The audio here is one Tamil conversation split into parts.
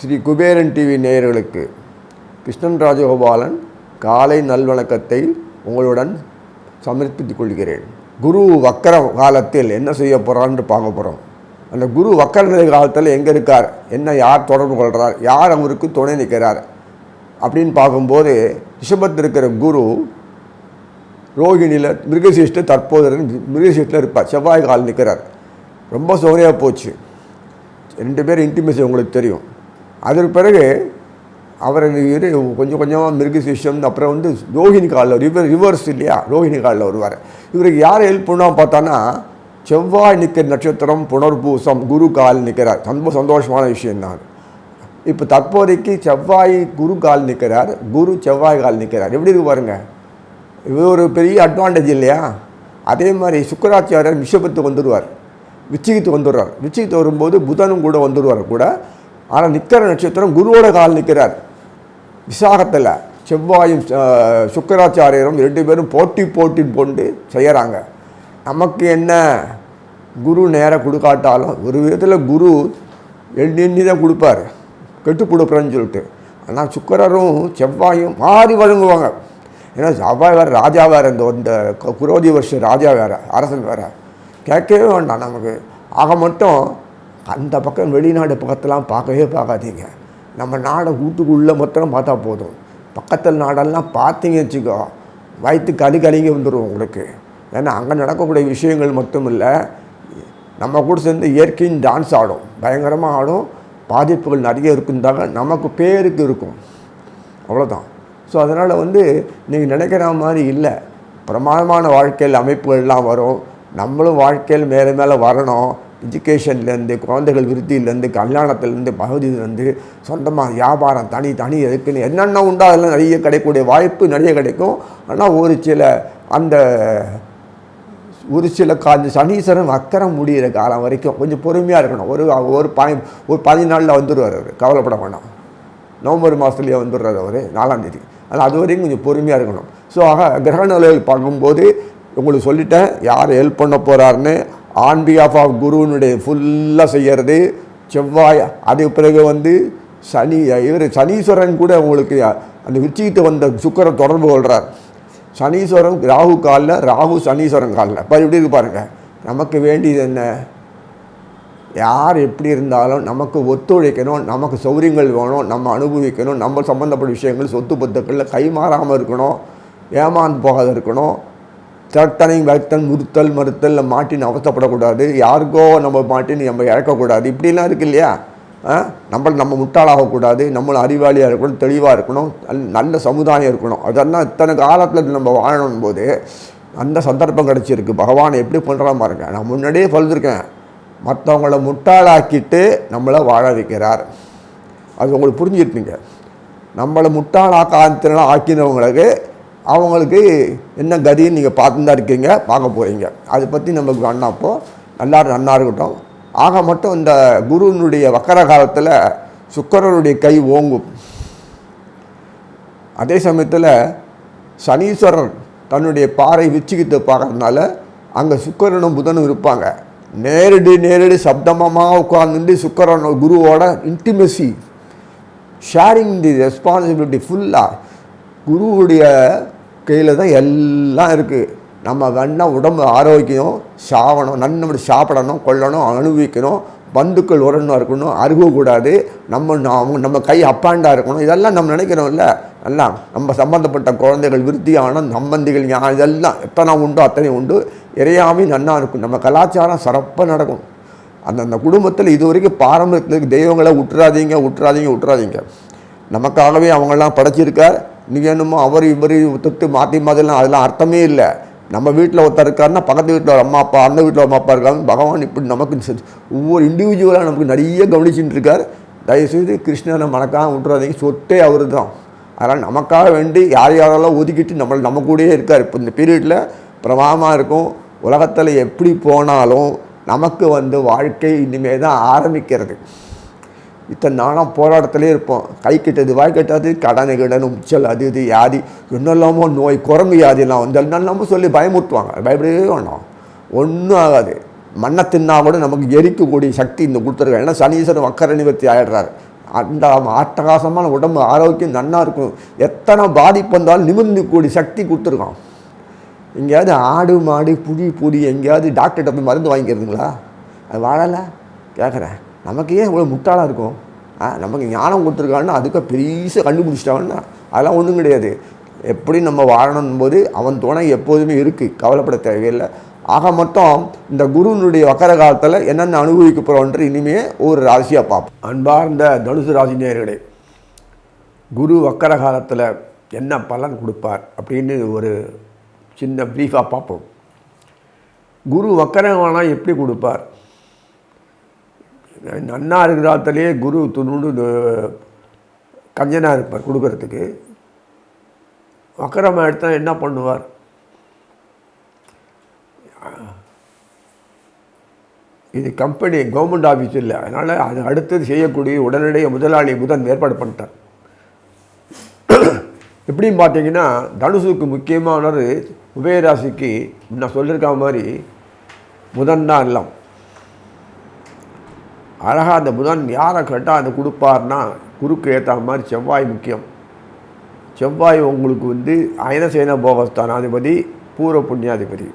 ஸ்ரீ குபேரன் டிவி நேயர்களுக்கு கிருஷ்ணன் ராஜகோபாலன் காலை நல்வணக்கத்தை உங்களுடன் சமர்ப்பித்துக் கொள்கிறேன். குரு வக்கர காலத்தில் என்ன செய்ய போகிறான்னு பார்க்க போகிறோம் அந்த குரு வக்கர நிலை காலத்தில் எங்கே இருக்கார்? என்ன யார் தொடர்பு கொள்கிறார் யார் அவருக்கு துணை நிற்கிறார்? அப்படின்னு பார்க்கும்போது ரிஷபத்தில் இருக்கிற குரு ரோகிணியில் மிருகசீஷ்டில் தற்போது மிருகசீஷ்டில் இருப்பார். செவ்வாய் கால் நிற்கிறார் ரொம்ப சோனியாக போச்சு. ரெண்டு பேரும் இன்டிமேசி உங்களுக்கு தெரியும். அதற்கு பிறகு அவர் இரு கொஞ்சம் கொஞ்சமாக மிருகசீஷம் அப்புறம் வந்து ரோஹிணி காலில் ரிவர் ரிவர்ஸ் இல்லையா? ரோஹிணி காலில் வருவார். இவருக்கு யார் ஹெல்ப் பண்ணால் பார்த்தானா செவ்வாய் நிற்கிற நட்சத்திரம் புனர்பூசம் குரு கால் நிற்கிறார் ரொம்ப சந்தோஷமான விஷயம்தான் இப்போ தற்போதைக்கு செவ்வாய் குரு கால் நிற்கிறார் குரு செவ்வாய் கால் நிற்கிறார் எப்படி இருக்கு பாருங்கள் இது ஒரு பெரிய அட்வான்டேஜ் இல்லையா? அதே மாதிரி சுக்கராச்சாரியர் விஷபத்துக்கு வந்துடுவார். விச்சிகத்துக்கு வந்துடுவார் விச்சிகத்து வரும்போது புதனும் கூட வந்துடுவார் கூட. ஆனால் நிற்கிற நட்சத்திரம் குருவோட கால் நிற்கிறார் விசாகத்தில் செவ்வாயும் சுக்கராச்சாரியரும் ரெண்டு பேரும் போட்டி போட்டி போட்டு செய்கிறாங்க நமக்கு என்ன? குரு நேராக கொடுக்காட்டாலும் ஒரு விதத்தில் குரு எண்ணி எண்ணி தான் கொடுப்பார் கெட்டு கொடுக்குறேன்னு சொல்லிட்டு. ஆனால் சுக்கரரும் செவ்வாயும் மாறி வழங்குவாங்க. ஏன்னா செவ்வாய் வேறு ராஜா வேறு இந்த இந்த குரோதி வருஷம் ராஜா வேறு அரசன் வேறு. கேட்கவே வேண்டாம் நமக்கு. ஆக மட்டும் அந்த பக்கம் வெளிநாடு பக்கத்தெல்லாம் பார்க்கவே பார்க்காதீங்க. நம்ம நாடை வீட்டுக்குள்ளே மொத்தம் பார்த்தா போதும். பக்கத்தில் நாடெல்லாம் பார்த்தீங்க வச்சுக்கோ வயிற்று கலி கலிங்க வந்துடும் உங்களுக்கு. ஏன்னா அங்கே நடக்கக்கூடிய விஷயங்கள் மட்டும் இல்லை நம்ம கூட சேர்ந்து இயற்கையும் டான்ஸ் ஆடும். பயங்கரமாக ஆடும். பாதிப்புகள் நிறைய இருக்குந்தாங்க நமக்கு பேருக்கு இருக்கும். அவ்வளோதான் ஸோ அதனால் வந்து நீங்கள் நினைக்கிற மாதிரி இல்லை. பிரமாதமான வாழ்க்கையில் அமைப்புகள்லாம் வரும். நம்மளும் வாழ்க்கையில் மேலே மேலே வரணும். எஜுகேஷன்லேருந்து குழந்தைகள் விருத்தியிலேருந்து கல்யாணத்துலேருந்து பகுதியிலேருந்து சொந்தமாக வியாபாரம் தனி தனி எதுக்குன்னு என்னென்ன உண்டோ அதெல்லாம் நிறைய கிடைக்கக்கூடிய வாய்ப்பு நிறைய கிடைக்கும். ஆனால் ஒரு சில அந்த ஒரு சில கால சனீஸ்வரன் அக்கறம் முடிகிற காலம் வரைக்கும் கொஞ்சம் பொறுமையாக இருக்கணும். ஒரு ஒரு பாய் ஒரு பதினாலில் வந்துடுவார் அவர். கவலைப்பட வேண்டாம் நவம்பர் மாதத்துலேயே வந்துடுறார் அவர் நாலாம் தேதி. ஆனால் அது வரையும் கொஞ்சம் பொறுமையாக இருக்கணும். ஸோ ஆக கிரக நிலைகள் பார்க்கும்போது உங்களுக்கு சொல்லிட்டேன் யார் ஹெல்ப் பண்ண போகிறாருன்னு ஆன் பிஹாஃப் ஆஃப் குருவினுடைய ஃபுல்லாக செய்கிறது செவ்வாய் அதுக்கு பிறகு வந்து சனி இவர் சனீஸ்வரன் கூட உங்களுக்கு அந்த விச்சிக்கிட்டு வந்த சுக்கரை தொடர்பு கொள்கிறார் சனீஸ்வரன் ராகு காலில் ராகு சனீஸ்வரன் காலில். இப்போ இப்படி இருக்கு பாருங்கள் நமக்கு வேண்டியது என்ன? யார் எப்படி இருந்தாலும் நமக்கு ஒத்துழைக்கணும் நமக்கு சௌரியங்கள் வேணும் நம்ம அனுபவிக்கணும் நம்ம சம்மந்தப்பட்ட விஷயங்கள் சொத்து பத்துக்களில் கைமாறாமல் இருக்கணும் ஏமாந்து போகாத இருக்கணும். தட்டனை வைத்தல் முறுத்தல் மறுத்தல் மாட்டின்னு அவசப்படக்கூடாது. யாருக்கோ நம்ம மாட்டின்னு நம்ம இழக்கக்கூடாது இப்படிலாம் இருக்கு இல்லையா? ஆ? நம்ம நம்ம முட்டாளாகக்கூடாது. நம்மளும் அறிவாளியாக இருக்கணும் தெளிவாக இருக்கணும் நல்ல- சமுதாயம் இருக்கணும். அதெல்லாம் இத்தனை காலத்தில் நம்ம வாழணும் போது அந்த சந்தர்ப்பம் கிடச்சிருக்கு. பகவானை எப்படி பண்ணுறான் பாருங்க. நான் முன்னாடியே சொல்லியிருக்கேன் மற்றவங்கள முட்டாளாக்கிட்டு நம்மளை வாழ வைக்கிறார். அது உங்களுக்கு புரிஞ்சுருப்பீங்க. நம்மளை முட்டாளாக்க ஆக்கினவங்களுக்கு அவங்களுக்கு என்ன கதின்னு நீங்கள் பார்த்து தான் இருக்கீங்க பார்க்க போகிறீங்க அதை பற்றி நமக்கு வேண்டாம் நல்லா எல்லாரும் நன்னா இருக்கட்டும். ஆக மட்டும் இந்த குருவினுடைய வக்கர காலத்தில் சுக்கரனுடைய கை ஓங்கும். அதே சமயத்தில் சனீஸ்வரர் தன்னுடைய பாறை விச்சிக்கிட்டு பார்க்கறதுனால அங்கே சுக்கரனும் புதனும் இருப்பாங்க. நேரடி நேரடி சப்தமமாக உட்காந்துட்டு சுக்கரன் குருவோட இன்டிமெசி ஷேரிங் தி ரெஸ்பான்சிபிலிட்டி ஃபுல்லாக குருவுடைய கையில் தான் எல்லாம் இருக்குது நம்ம வேணால் உடம்பு ஆரோக்கியம் சாவணும் நன்மை சாப்பிடணும் கொள்ளணும் அனுபவிக்கணும் பந்துக்கள் உரணும் இருக்கணும் அருகக்கூடாது நம்ம நம்ம நம்ம கை அப்பாண்டாக இருக்கணும் இதெல்லாம் நம்ம நினைக்கிறோம்ல. எல்லாம் நம்ம சம்பந்தப்பட்ட குழந்தைகள் விருத்தியான சம்பந்திகள் ஞா- இதெல்லாம் எத்தனை உண்டோ அத்தனை உண்டு. இறையாமே நன்னா இருக்கும் நம்ம கலாச்சாரம் சிறப்பாக நடக்கும். அந்தந்த குடும்பத்தில் இது வரைக்கும் பாரம்பரியத்தில் தெய்வங்களை விட்டுறாதீங்க விட்டுறாதீங்க விட்டுறாதீங்க நமக்காகவே அவங்களாம் படைச்சிருக்கார். நீங்கள் என்னமோ அவர் இவர் தொட்டு மாற்றி மாதிரிலாம் அதெல்லாம் அர்த்தமே இல்லை. நம்ம வீட்டில் ஒருத்தர் இருக்காருன்னா பக்கத்து வீட்டில் ஒரு அம்மா அப்பா அந்த வீட்டில் அம்மா அப்பா இருக்காங்க. பகவான் இப்படி நமக்கு ஒவ்வொரு இண்டிவிஜுவலாக நமக்கு நிறைய கவனிச்சுட்டு இருக்கார். தயவுசெய்து கிருஷ்ணனை மறக்காம விட்டுறாதீங்க சொத்தே அவர் தான் அதனால் நமக்காக வேண்டி யார் யாரெல்லாம் ஒதுக்கிட்டு நம்மளை நம்ம கூடயே இருக்கார். இப்போ இந்த பீரியடில் பிரமாதமாக இருக்கும். உலகத்தில் எப்படி போனாலும் நமக்கு வந்து வாழ்க்கை இனிமேல் தான் ஆரம்பிக்கிறது. இத்தனை நாளாக போராட்டத்திலே இருப்போம். கை கிட்டது வாய் கட்டாது கடன் கிடன் உச்சல் அது இது வியாதி என்னெல்லாமோ நோய் குரங்கு யாதிலாம் வந்து என்னெல்லாமோ சொல்லி பயமுறுத்துவாங்க. பயப்படவே வேணும் ஒன்றும் ஆகாது. மண்ணை தின்னா கூட நமக்கு எரிக்கக்கூடிய சக்தி இந்த கொடுத்துருக்காங்க ஏன்னா சனீஸ்வரன் வக்கர நிவர்த்தி ஆயிடுறாரு. அந்த அட்டகாசமான உடம்பு ஆரோக்கியம் நல்லா இருக்கும் எத்தனை பாதிப்பு வந்தாலும் நிமிர்ந்து கூடி சக்தி கொடுத்துருக்கான். எங்கேயாவது ஆடு மாடு புளி புளி எங்கேயாவது டாக்டர்கிட்ட போய் மருந்து வாங்கிக்கிறதுங்களா? அது வாழலை? கேட்குறேன் நமக்கு ஏன் இவ்வளோ முட்டாளாக இருக்கும்? ஆ நமக்கு ஞானம் கொடுத்துருக்கான்னு அதுக்கு பெரிய கண்டுபிடிச்சிட்டாங்கன்னா அதெல்லாம் ஒன்றும் கிடையாது. எப்படி நம்ம வாழணும் போது அவன் துணை எப்போதுமே இருக்குது கவலைப்பட தேவையில்லை. ஆக மொத்தம் இந்த குருவினுடைய வக்கர காலத்தில் என்னென்ன அனுபவிக்க போகிறோன்ற இனிமே ஒரு ராசியாக பார்ப்போம். அன்பார்ந்த தனுசு ராசி நேர்களே குரு வக்கர காலத்தில் என்ன பலன் கொடுப்பார் அப்படின்னு ஒரு சின்ன ப்ரீஃபாக பார்ப்போம். குரு வக்கரமானால் எப்படி கொடுப்பார்? நன்னா இருக்கிறாத்திலே குரு துணுண்டு கஞ்சனாக இருப்பார் கொடுக்கறதுக்கு. வக்கரமாக எடுத்தால் என்ன பண்ணுவார்? இது கம்பெனி கவர்மெண்ட் ஆஃபீஸ் இல்லை. அதனால் அது அடுத்தது செய்யக்கூடிய உடனடியாக முதலாளி புதன் ஏற்பாடு பண்ணிட்டார். எப்படின்னு பார்த்தீங்கன்னா தனுசுக்கு முக்கியமானது உபயராசிக்கு நான் சொல்லியிருக்க மாதிரி புதன் தான் எல்லாம். அழகாக அந்த புதன் யாரை கேட்டால் அதை கொடுப்பார்னா குருக்கு ஏற்ற மாதிரி செவ்வாய் முக்கியம். செவ்வாய் உங்களுக்கு வந்து அயனசேன போகஸ்தானாதிபதி பூர்வ புண்ணியாதிபதி.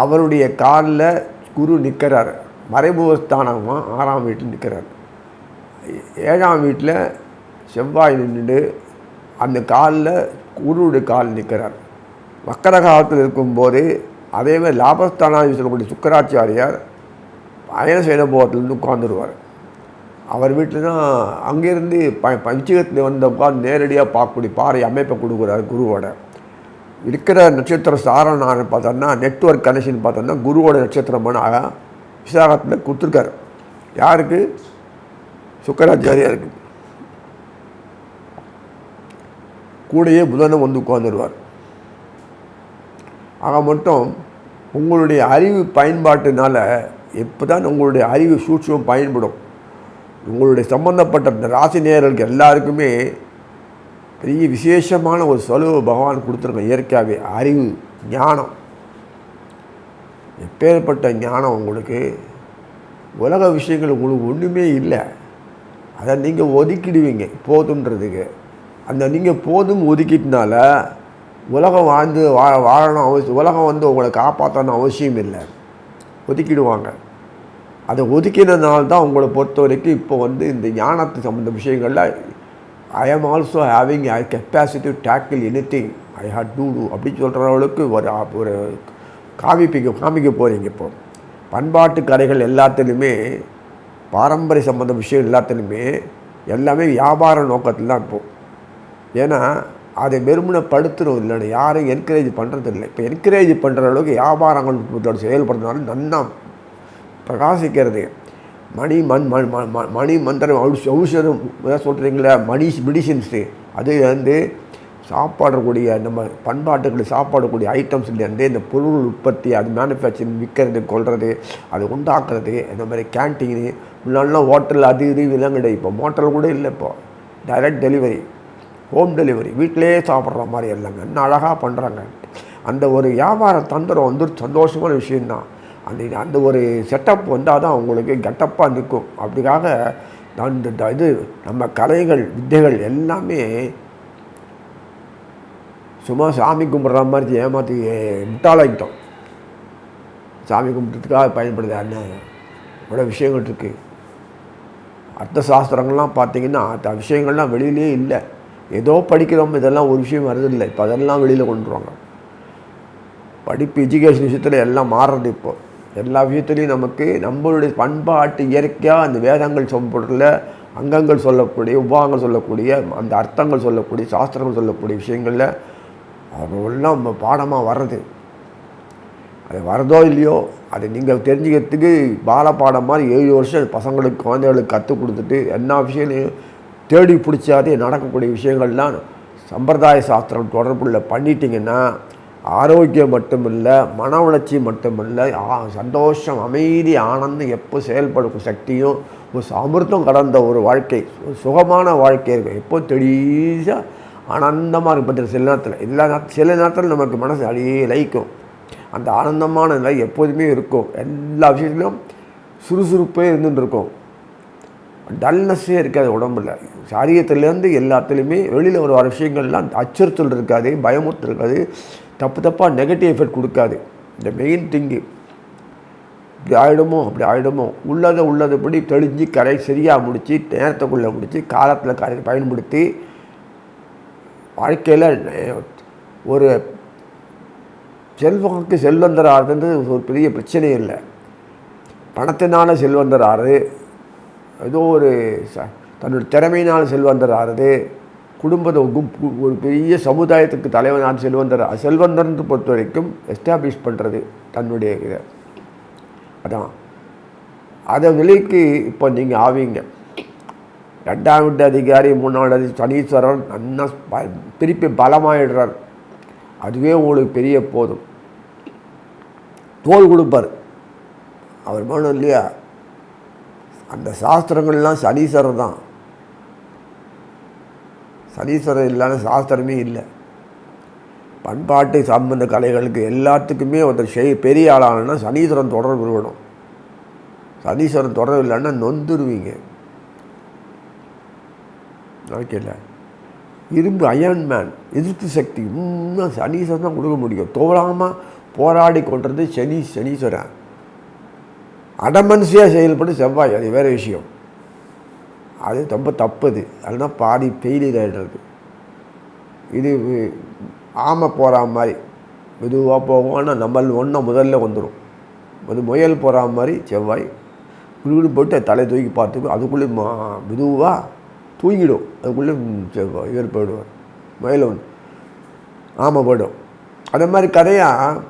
அவருடைய காலில் குரு நிற்கிறார். மறைமுகஸ்தானமாக ஆறாம் வீட்டில் நிற்கிறார். ஏழாம் வீட்டில் செவ்வாய் நின்றுட்டு அந்த காலில் குருவுடைய கால் நிற்கிறார். வக்கர காலத்தில் இருக்கும்போது அதேமாதிரி லாபஸ்தானாதி சொல்லக்கூடிய சுக்கராச்சாரியார் பயணம் செய்த போகத்துலேருந்து உட்காந்துருவார் அவர் வீட்டில் தான் அங்கேருந்து ப பஞ்சகத்தில் வந்த உட்காந்து நேரடியாக பார்க்கக்கூடிய பாறை அமைப்பை கொடுக்குறாரு குருவோட. இருக்கிற நட்சத்திர சாரணான்னு பார்த்தோன்னா நெட்ஒர்க் கனெக்ஷன் பார்த்தோன்னா குருவோட நட்சத்திரமான விசாகத்தில் கொடுத்துருக்காரு யாருக்கு? சுக்கராச்சாரியாருக்கு. கூடயே புதனும் வந்து உட்காந்துருவார் ஆக மட்டும் உங்களுடைய அறிவு பயன்பாட்டினால் எப்போ தான் உங்களுடைய அறிவு சூட்சம் பயன்படும் உங்களுடைய சம்பந்தப்பட்ட இந்த ராசி நேயர்களுக்கு எல்லாருக்குமே பெரிய விசேஷமான ஒரு செலவு பகவான் கொடுத்துருக்கோம் இயற்கையாகவே அறிவு ஞானம். எப்பேற்பட்ட ஞானம் உங்களுக்கு? உலக விஷயங்கள் உங்களுக்கு ஒன்றுமே இல்லை. அதை நீங்கள் ஒதுக்கிடுவீங்க போதுன்றதுக்கு. அந்த நீங்கள் போதும் ஒதுக்கிட்டனால உலகம் வாழ்ந்து வா வாழணும் அவசியம் உலகம் வந்து உங்களை காப்பாற்றணும் அவசியம் இல்லை. ஒதுக்கிடுவாங்க. அதை ஒதுக்கினதுனால தான் உங்களை பொறுத்த வரைக்கும் இப்போ வந்து இந்த ஞானத்து சம்மந்த விஷயங்களில் I am also having I capacity tackle anything I had to do அப்படின்னு சொல்கிற அளவுக்கு ஒரு ஒரு காமிப்பிக்க காமிக்க போகிறீங்க இப்போ. பண்பாட்டு கடைகள் எல்லாத்துலேயுமே பாரம்பரிய சம்மந்த விஷயம் எல்லாத்துலேயுமே எல்லாமே வியாபார நோக்கத்தில் தான் இப்போது ஏன்னா அதை வெறுமனை படுத்துறோம் இல்லைன்னு யாரும் என்கரேஜ் பண்ணுறது இல்லை இப்போ என்கரேஜ் பண்ணுற அளவுக்கு வியாபாரங்கள் செயல்படுறதுனால நன்னா பிரகாசிக்கிறது. மணி மண் மண் மணி மந்திரம் ஔஷ ஔஷதம் சொல்கிறீங்களா மணி மெடிசின்ஸு. அது வந்து சாப்பாடக்கூடிய நம்ம பண்பாட்டுகளை சாப்பாடக்கூடிய ஐட்டம்ஸ்லேருந்து இந்த பொருள் உற்பத்தி அது மேனுஃபேக்சரிங் விற்கிறது கொள்வது அது உண்டாக்குறது இந்த மாதிரி கேன்டீனு முன்னாடிலாம் ஹோட்டல் அது இது இதெல்லாம் கிடையாது. இப்போ ஹோட்டல் கூட இல்லை இப்போ. டைரக்ட் டெலிவரி ஹோம் டெலிவரி வீட்டிலே சாப்பிட்ற மாதிரி எல்லாமே இன்னும் அழகாக பண்ணுறாங்க அந்த ஒரு வியாபார தந்திரம் வந்து சந்தோஷமான விஷயந்தான் அந்த அந்த ஒரு செட்டப் வந்தால் தான் அவங்களுக்கு கெட்டப்பாக நிற்கும். அப்படிக்காக அந்த இது நம்ம கலைகள் வித்தைகள் எல்லாமே சும்மா சாமி கும்பிட்ற மாதிரி ஏமாற்றி முட்டாளாக்கிட்டோம். சாமி கும்பிட்றதுக்காக பயன்படுது என்ன இவ்வளோ விஷயங்கள் இருக்குது அர்த்த சாஸ்திரங்கள்லாம் பார்த்தீங்கன்னா அந்த விஷயங்கள்லாம் வெளியிலே இல்லை. ஏதோ படிக்கிறோம் இதெல்லாம் ஒரு விஷயம் வருதில்லை இப்போ அதெல்லாம் வெளியில் கொண்டுருவாங்க படிப்பு எஜுகேஷன் விஷயத்தில் எல்லாம் மாறுறது இப்போது எல்லா விஷயத்துலையும் நமக்கு நம்மளுடைய பண்பாட்டு இயற்கையாக அந்த வேதங்கள் சொல்லப்படுறதுல அங்கங்கள் சொல்லக்கூடிய உபாகங்கள் சொல்லக்கூடிய அந்த அர்த்தங்கள் சொல்லக்கூடிய சாஸ்திரங்கள் சொல்லக்கூடிய விஷயங்களில் அதெல்லாம் நம்ம பாடமாக வர்றது. அது வரதோ இல்லையோ அது நீங்கள் தெரிஞ்சுக்கிறதுக்கு பாலப்பாடம் மாதிரி ஏழு வருஷம் பசங்களுக்கு குழந்தைகளுக்கு கற்றுக் கொடுத்துட்டு என்ன விஷயம் தேடி பிடிச்சாதே நடக்கக்கூடிய விஷயங்கள்லாம் சம்பிரதாய சாஸ்திரம் தொடர்புள்ள பண்ணிட்டீங்கன்னா ஆரோக்கியம் மட்டுமில்லை மன வளர்ச்சி மட்டுமில்லை சந்தோஷம் அமைதி ஆனந்தம் எப்போ செயல்படும் சக்தியும் ஒரு அமிர்தம் கடந்த ஒரு வாழ்க்கை சுகமான வாழ்க்கை இருக்கும். எப்போ தெளிசாக ஆனந்தமாக இருக்கும். பற்றி சில நேரத்தில் எல்லா நேரத்தில் சில நேரத்தில் நமக்கு மனசு அடியே லயிக்கும் அந்த ஆனந்தமான நிலை எப்போதுமே இருக்கும். எல்லா விஷயத்துலையும் சுறுசுறுப்பே இருந்துட்டு இருக்கும். டல்னஸ்ஸே இருக்காது உடம்புல. சாரியத்துலேருந்து எல்லாத்துலேயுமே வெளியில் ஒரு வர விஷயங்கள்லாம் அச்சுறுத்தல் இருக்காது பயமுறுத்தல் இருக்காது. தப்பு தப்பாக நெகட்டிவ் எஃபெக்ட் கொடுக்காது. இந்த மெயின் திங்கு இப்படி ஆகிடுமோ அப்படி ஆகிடுமோ உள்ளதை உள்ளதுபடி தெளிஞ்சு கரை சரியாக முடித்து நேரத்துக்குள்ளே முடித்து காலத்தில் கரை பயன்படுத்தி வாழ்க்கையில் ஒரு செல்வங்களுக்கு செல்வந்தர் ஆறுறது ஒரு பெரிய பிரச்சனையே இல்லை. பணத்தினால செல்வந்தர் ஆறு ஏதோ ஒரு ச தன்னோட திறமையினால் செல்வந்தர் ஆறுது குடும்பத்தை ஒரு பெரிய சமுதாயத்துக்கு தலைவனான செல்வந்தர் செல்வந்தர்னு பொறுத்த வரைக்கும் எஸ்டாப்ளிஷ் பண்ணுறது தன்னுடைய இதை. அதான். அதை விலைக்கு இப்போ நீங்கள் ஆவீங்க. ரெண்டாம் வீட்டு அதிகாரி மூணாவது அதிகாரி சனீஸ்வரன் நன்னா ப- திருப்பி பலமாயிடுறார். அதுவே உங்களுக்கு பெரிய போதும். தோல் கொடுப்பார். அவர் மனம் இல்லையா? அந்த சாஸ்திரங்கள்லாம் சனீஸ்வரர் தான். சனீஸ்வரர் இல்லாத சாஸ்திரமே இல்லை. பண்பாட்டு சம்பந்த கலைகளுக்கு எல்லாத்துக்குமே ஒருத்தர் செய் பெரிய ஆளானா சனீஸ்வரன் தொடர்பு இருக்கணும் சனீஸ்வரன் தொடர்பு இல்லைன்னா நொந்துருவீங்க. ஓகேல இரும்பு அயன் மேன் எதிர்ப்பு சக்தி இன்னும் சனீஸ்வரன் தான் கொடுக்க முடியும். தோழாமல் போராடி கொண்டது சனி சனீஸ்வரன். அடமன்சியாக செயல்படும் செவ்வாய் அது வேறு விஷயம். அது ரொம்ப தப்புது. அதுதான் பாதி ஃபெயிலியர் ஆகிடுறது இது ஆமை போகிற மாதிரி. மெதுவாக போகும். ஆனால் நம்ம ஒன்றா முதல்ல வந்துடும் அது முயல் போகிற மாதிரி செவ்வாய் குழுகுடு போட்டு தலை தூக்கி பார்த்துக்கும். அதுக்குள்ளே மா மெதுவாக தூங்கிடும். அதுக்குள்ளே செவ்வாய் இவர் போயிடுவார். முயல் ஒன்று ஆமை போயிடும். அதே மாதிரி கதையாக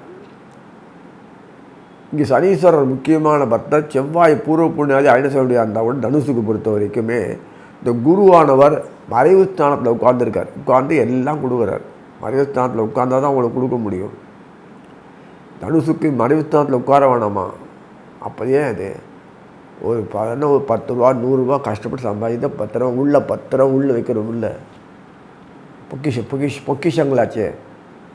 இங்கே சனீஸ்வரர் முக்கியமான பக்தர் செவ்வாய் பூர்வ புண்ணியாதி ஐநசனுடைய அந்த கூட தனுசுக்கு பொறுத்த வரைக்குமே இந்த குருவானவர் மறைவு ஸ்தானத்தில் உட்கார்ந்துருக்கார். உட்கார்ந்து எல்லாம் கொடுக்குறார். மறைவு ஸ்தானத்தில் உட்கார்ந்தா தான் உங்களுக்கு கொடுக்க முடியும். தனுசுக்கு மறைவு ஸ்தானத்தில் உட்கார வேணாமா? அப்போதே அது. ஒரு பதினா ஒரு பத்து ரூபா நூறுரூவா கஷ்டப்பட்டு சம்பாதித்த பத்து ரூபா உள்ள பத்து ரூபா உள்ளே வைக்கிறோம் உள்ள. பொக்கிஷ பொக்கிஷ் பொக்கிஷங்களாச்சே.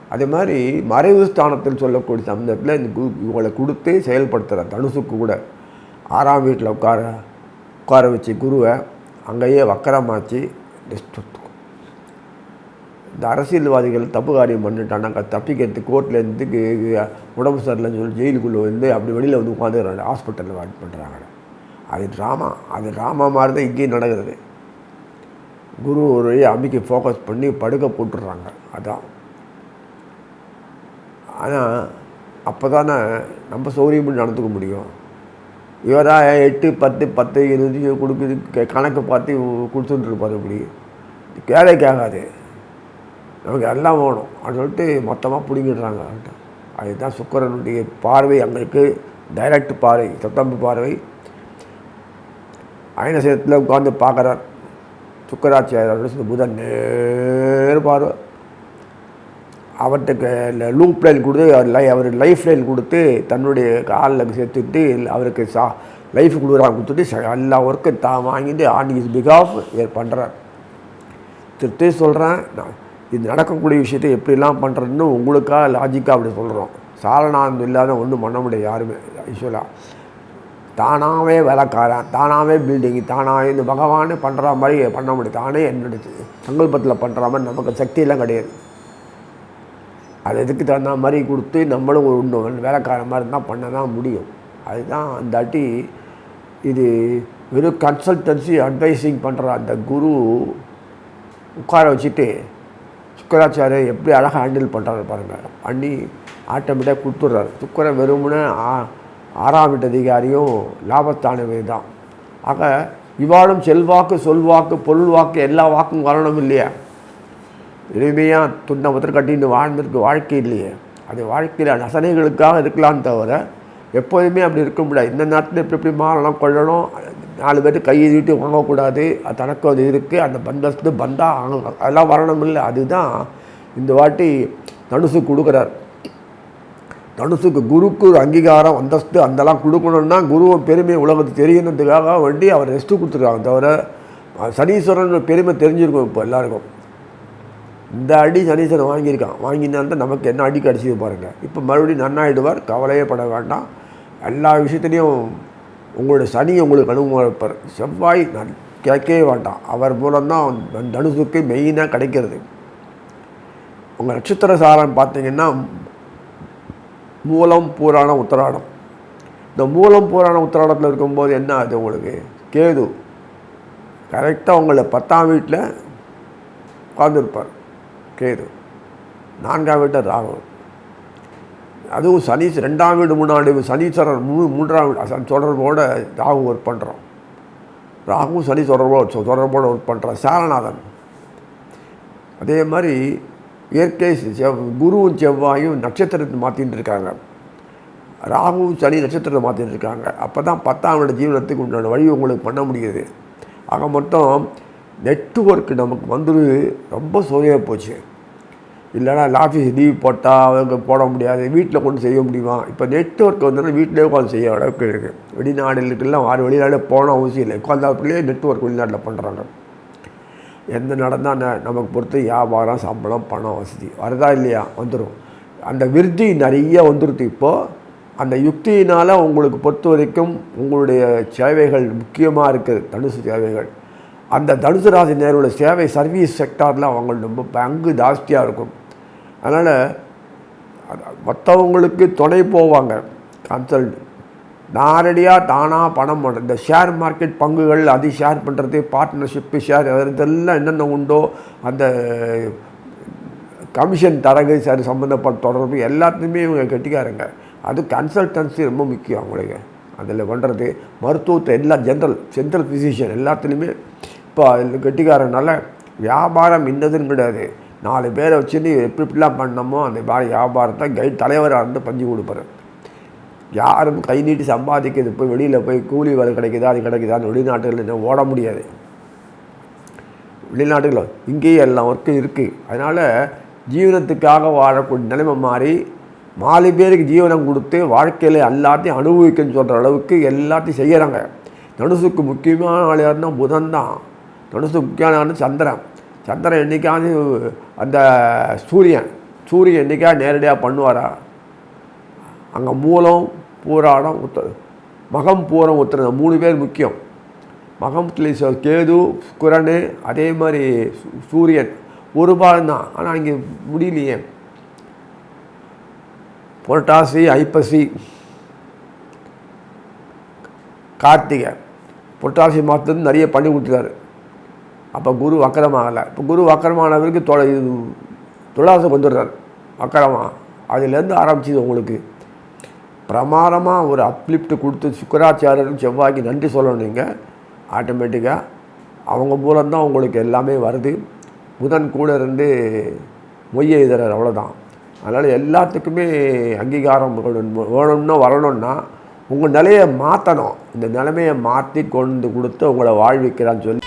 அதே மாதிரி மறைவு ஸ்தானத்தில் சொல்லக்கூடிய சமயத்தில் இந்த கு இவங்களை கொடுத்து செயல்படுத்துகிறார் தனுசுக்கு கூட ஆறாம் வீட்டில் உட்கார உட்கார வச்சு குருவை அங்கேயே வக்கரமாச்சு இந்த அரசியல்வாதிகள் தப்பு காரியம் பண்ணிட்டானாக்கா தப்பிக்கிறது கோர்ட்லேருந்து உடம்பு சரியில்லைன்னு சொல்லி ஜெயிலுக்குள்ளே வந்து அப்படி வெளியில் வந்து உட்காந்துக்கிறாங்க. ஹாஸ்பிட்டலில் வாட் பண்ணுறாங்க அது ட்ராமா அது ட்ராமா மாதிரி தான் இங்கேயும் நடக்கிறது. குரு ஒரு வழி ஃபோக்கஸ் பண்ணி படுக்க போட்டுடுறாங்க. அதான். ஆனால் அப்போ தானே நம்ம சௌரியப்படி நடந்துக்க முடியும். இவராக எட்டு பத்து பத்து இருபது கொடுக்குது கணக்கு பார்த்து கொடுத்துட்டு இருப்பார் இப்படி வேலைக்கு ஆகாது நமக்கு எல்லாம் வேணும் அப்படின்னு சொல்லிட்டு மொத்தமாக பிடிங்கிடுறாங்க அதுதான் சுக்கரனுடைய பார்வை அங்கே டைரக்ட் பார்வை சத்தம்பு பார்வை. அயனசேத்தில் உட்காந்து பார்க்குறார். சுக்கராச்சாரியர் புதன் நேர் பார்வை. அவர்கிட்ட லூப் லைன் கொடுத்து அவர் லை அவர் லைஃப் லைன் கொடுத்து தன்னுடைய காலில் சேர்த்துட்டு அவருக்கு சா லைஃப் கொடுக்குறாங்க கொடுத்துட்டு எல்லா ஒர்க்கும் தான் வாங்கிட்டு ஆன் இஸ் பிகாஃப் பண்ணுறார் திருத்தே சொல்கிறேன் நான் இது நடக்கக்கூடிய விஷயத்தை எப்படிலாம் பண்ணுறதுன்னு உங்களுக்காக லாஜிக்காக அப்படி சொல்கிறோம் சாலனானந்தம் இல்லாத ஒன்றும் பண்ண முடியாது யாருமே யூஸ்வலாக தானாகவே வேலைக்காரன் தானாகவே பில்டிங் தானாகவே இந்த பகவானே பண்ணுற மாதிரி பண்ண முடியும் தானே என்னுடைய சங்கல்பத்தில் பண்ணுற மாதிரி நமக்கு சக்தியெல்லாம் கிடையாது. அது எதுக்கு தகுந்த மாதிரி கொடுத்து நம்மளும் ஒரு இன்னும் வேலைக்கார மாதிரி இருந்தால் பண்ண தான் முடியும். அதுதான் அந்தாட்டி இது வெறும் கன்சல்டன்சி அட்வைசிங் பண்ணுற அந்த குரு உட்கார வச்சுட்டு சுக்கராச்சாரியர் எப்படி அழகாக ஹேண்டில் பண்ணுறாரு பாருங்கள் பண்ணி ஆட்டோமேட்டிக்காக கொடுத்துட்றாரு. சுக்கரன் வெறும்னு ஆ ஆறாம் வீட்டு அதிகாரியும் லாபத்தானவை தான். ஆக இவாளும் செல்வாக்கு சொல்வாக்கு பொருள் வாக்கு எல்லா வாக்கும் வரணும் இல்லையா? எளிமையாக துண்டை முத்திர கட்டின்னு வாழ்ந்திருக்கு வாழ்க்கை இல்லையே. அது வாழ்க்கையில் ரசனைகளுக்காக இருக்கலாம் தவிர எப்போதுமே அப்படி இருக்க முடியாது. இந்த நேரத்தில் எப்படி எப்படி மாறலாம் கொள்ளணும் நாலு பேர் கையை நீட்டி உணவக்கூடாது அது தனக்கு அது இருக்குது அந்த பந்தஸ்து பந்தா ஆகணும் அதெல்லாம் வரணும் இல்லை. அதுதான் இந்த வாட்டி தனுசு கொடுக்குறார். தனுசுக்கு குருக்கு ஒரு அங்கீகாரம் அந்தஸ்து அந்தெல்லாம் கொடுக்கணுன்னா குருவை பெருமை உலகத்துக்கு தெரியணுன்றதுக்காக வேண்டி அவர் ரெஸ்ட்டு கொடுத்துருக்காங்க தவிர சனீஸ்வரன் பெருமை தெரிஞ்சிருக்கும் இப்போ எல்லாருக்கும். இந்த அடி சனீஸ்வரன் வாங்கியிருக்கான். வாங்கினான் தான் நமக்கு என்ன அடி கடிச்சது பாருங்கள் இப்போ மறுபடியும் நன்னாயிடுவார் கவலையே பட வேண்டாம். எல்லா விஷயத்துலேயும் உங்களுடைய சனி உங்களுக்கு அனுபவிப்பார் செவ்வாய் நான் கேட்கவே வேண்டாம். அவர் மூலம்தான் தனுசுக்கு மெயினாக கிடைக்கிறது. உங்கள் நட்சத்திர சாரம் பார்த்தீங்கன்னா மூலம் பூராண உத்தராடம். இந்த மூலம் பூராண உத்தராடத்தில் இருக்கும்போது என்ன ஆகுது உங்களுக்கு? கேது. கரெக்டாக உங்களை பத்தாம் வீட்டில் உட்காந்துருப்பார் கேது. நான்காம் வீட்டில் ராகு அதுவும் சனி ரெண்டாம் வீடு முன்னாடி சனீஸ்வரர் மூ மூன்றாம் வீடு தொடர்போடு ராகு ஒர்க் பண்ணுறோம் ராகுவும் சனி தொடர்போடு தொடர்போடு ஒர்க் பண்ணுறோம் சாரநாதன். அதே மாதிரி இயற்கை செவ் குருவும் செவ்வாயும் நட்சத்திரத்தை மாற்றின்னு இருக்காங்க. ராகுவும் சனி நட்சத்திரத்தை மாற்றிட்டு இருக்காங்க. அப்போ தான் பத்தாம் வீடு ஜீவனத்துக்கு உண்டான வழி உங்களுக்கு பண்ண முடியுது. ஆக மொத்தம் நெட்ஒர்க் நமக்கு வந்து ரொம்ப சோதனையாக போச்சு. இல்லைனா ஆஃபீஸ் லீவ் போட்டால் அவங்க போட முடியாது வீட்டில் கொண்டு செய்ய முடியுமா? இப்போ நெட்ஒர்க் வந்தோன்னா வீட்டிலே உட்காந்து செய்ய அளவுக்கு இருக்குது வெளிநாடுகளுக்கெல்லாம் ஆறு வெளிநாடு போன அவசியம் இல்லை. உட்காந்தாப்புலேயே நெட்ஒர்க் வெளிநாட்டில் பண்ணுறாங்க எந்த நடந்தால் நமக்கு பொறுத்து வியாபாரம் சம்பளம் பணம் வசதி. வருதா இல்லையா? வந்துடும் அந்த விருத்தி நிறைய வந்துடுது இப்போது அந்த யுக்தியினால் உங்களுக்கு பொறுத்த வரைக்கும் உங்களுடைய சேவைகள் முக்கியமாக இருக்குது. தனுசு சேவைகள். அந்த தனுசு ராசி நேரோட சேவை சர்வீஸ் செக்டாரில் அவங்களுக்கு ரொம்ப பங்கு ஜாஸ்தியாக இருக்கும். அதனால் மற்றவங்களுக்கு துணை போவாங்க. கன்சல்ட் நேரடியாக தானாக பணம் பண்ணுற இந்த ஷேர் மார்க்கெட் பங்குகள் அது ஷேர் பண்ணுறது பார்ட்னர்ஷிப்பு ஷேர் இதெல்லாம் என்னென்ன உண்டோ அந்த கமிஷன் தரகு சார் சம்மந்தப்பட்ட தொடர்பு எல்லாத்துலேயுமே இவங்க கெட்டிக்காரங்க. அது கன்சல்டன்சி ரொம்ப முக்கியம் அவங்களுக்கு. அதில் பண்ணுறது மருத்துவத்தை எல்லா ஜென்ரல் சென்ட்ரல் ஃபிசிஷியன் எல்லாத்துலேயுமே இப்போ அதில் கெட்டிக்காரனால வியாபாரம் இன்னதுன்னு கிடையாது. நாலு பேரை வச்சுட்டு எப்படி இப்படிலாம் பண்ணணுமோ அந்த மாதிரி வியாபாரத்தை கைட் தலைவராக இருந்து பஞ்சு கொடுப்பாரு. யாரும் கை நீட்டி சம்பாதிக்கிறது போய் வெளியில் போய் கூலி வேலை கிடைக்குதா அது கிடைக்குதான்னு வெளிநாட்டுகளில் ஓட முடியாது. வெளிநாட்டுகளில் இங்கேயே எல்லாம் ஒர்க்கும் இருக்குது அதனால் ஜீவனத்துக்காக வாழக்கூடிய நிலைமை மாறி நாலு பேருக்கு ஜீவனம் கொடுத்து வாழ்க்கையில் எல்லாத்தையும் அனுபவிக்கன்னு சொல்கிற அளவுக்கு எல்லாத்தையும் செய்கிறாங்க தனுசுக்கு முக்கியமான ஆள் யாருன்னா புதன் தான். தனுசு முக்கியமான சந்திரன். சந்திரன் என்றைக்காவது அந்த சூரியன் சூரியன் என்னைக்காவது நேரடியாக பண்ணுவாரா? அங்கே மூலம் பூராடம் உத்த மகம் பூரம் உத்திரம் மூணு பேர் முக்கியம். மகத்தில் கேது குரணு அதே மாதிரி சூரியன் ஒரு பாடம் தான். ஆனால் இங்கே முடியலையே. புரட்டாசி ஐப்பசி கார்த்திகை. புரட்டாசி மாதத்துலேருந்து நிறைய பண்ணி கொடுத்துருக்காரு. அப்போ குரு வக்கரமாகலை. இப்போ குரு வக்கரமானவருக்கு தொ இது துளாசம் வந்துடுறார் வக்கரமாக அதுலேருந்து ஆரம்பிச்சது உங்களுக்கு. பிரமாதமாக ஒரு அப்லிஃப்ட் கொடுத்து சுக்கராச்சாரியரும் செவ்வாய்க்கு நன்றி சொல்லணும் நீங்கள் ஆட்டோமேட்டிக்காக அவங்க மூலம்தான் உங்களுக்கு எல்லாமே வருது. புதன் கூட இருந்து மொய்ய எழுதுறார் அவ்வளோதான் அதனால் எல்லாத்துக்குமே அங்கீகாரம் வேணும்னா வரணும்னா உங்கள் நிலையை மாற்றணும் இந்த நிலைமையை மாற்றி கொண்டு கொடுத்து உங்களை வாழ்விக்கிறான்னு சொல்லி